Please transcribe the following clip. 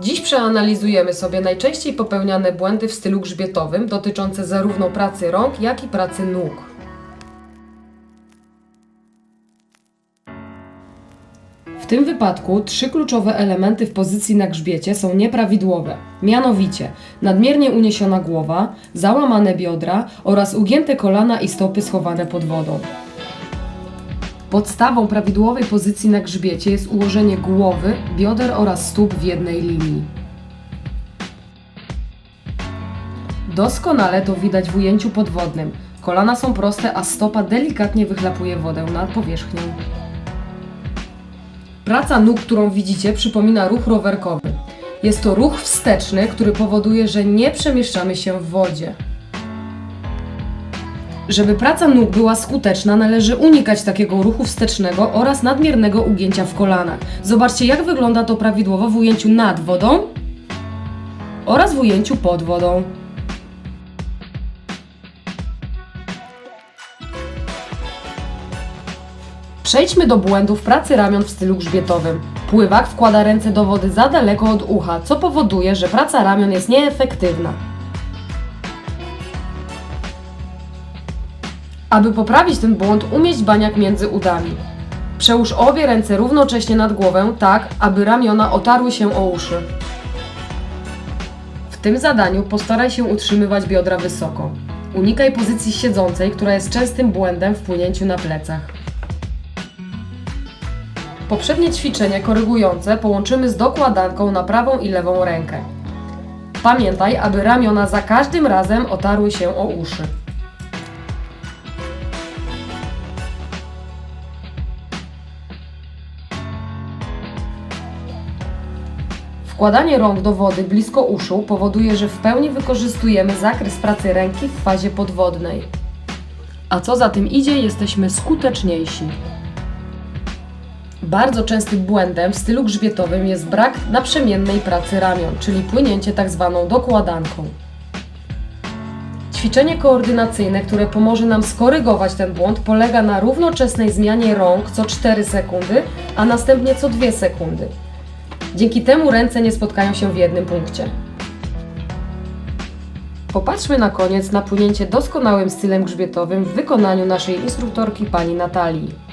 Dziś przeanalizujemy sobie najczęściej popełniane błędy w stylu grzbietowym dotyczące zarówno pracy rąk, jak i pracy nóg. W tym wypadku trzy kluczowe elementy w pozycji na grzbiecie są nieprawidłowe. Mianowicie nadmiernie uniesiona głowa, załamane biodra oraz ugięte kolana i stopy schowane pod wodą. Podstawą prawidłowej pozycji na grzbiecie jest ułożenie głowy, bioder oraz stóp w jednej linii. Doskonale to widać w ujęciu podwodnym. Kolana są proste, a stopa delikatnie wychlapuje wodę nad powierzchnią. Praca nóg, którą widzicie, przypomina ruch rowerkowy. Jest to ruch wsteczny, który powoduje, że nie przemieszczamy się w wodzie. Żeby praca nóg była skuteczna, należy unikać takiego ruchu wstecznego oraz nadmiernego ugięcia w kolanach. Zobaczcie, jak wygląda to prawidłowo w ujęciu nad wodą oraz w ujęciu pod wodą. Przejdźmy do błędów pracy ramion w stylu grzbietowym. Pływak wkłada ręce do wody za daleko od ucha, co powoduje, że praca ramion jest nieefektywna. Aby poprawić ten błąd, umieść baniak między udami. Przełóż obie ręce równocześnie nad głowę, tak aby ramiona otarły się o uszy. W tym zadaniu postaraj się utrzymywać biodra wysoko. Unikaj pozycji siedzącej, która jest częstym błędem w płynięciu na plecach. Poprzednie ćwiczenie korygujące połączymy z dokładanką na prawą i lewą rękę. Pamiętaj, aby ramiona za każdym razem otarły się o uszy. Wkładanie rąk do wody blisko uszu powoduje, że w pełni wykorzystujemy zakres pracy ręki w fazie podwodnej. A co za tym idzie, jesteśmy skuteczniejsi. Bardzo częstym błędem w stylu grzbietowym jest brak naprzemiennej pracy ramion, czyli płynięcie tak zwaną dokładanką. Ćwiczenie koordynacyjne, które pomoże nam skorygować ten błąd, polega na równoczesnej zmianie rąk co 4 sekundy, a następnie co 2 sekundy. Dzięki temu ręce nie spotkają się w jednym punkcie. Popatrzmy na koniec na płynięcie doskonałym stylem grzbietowym w wykonaniu naszej instruktorki pani Natalii.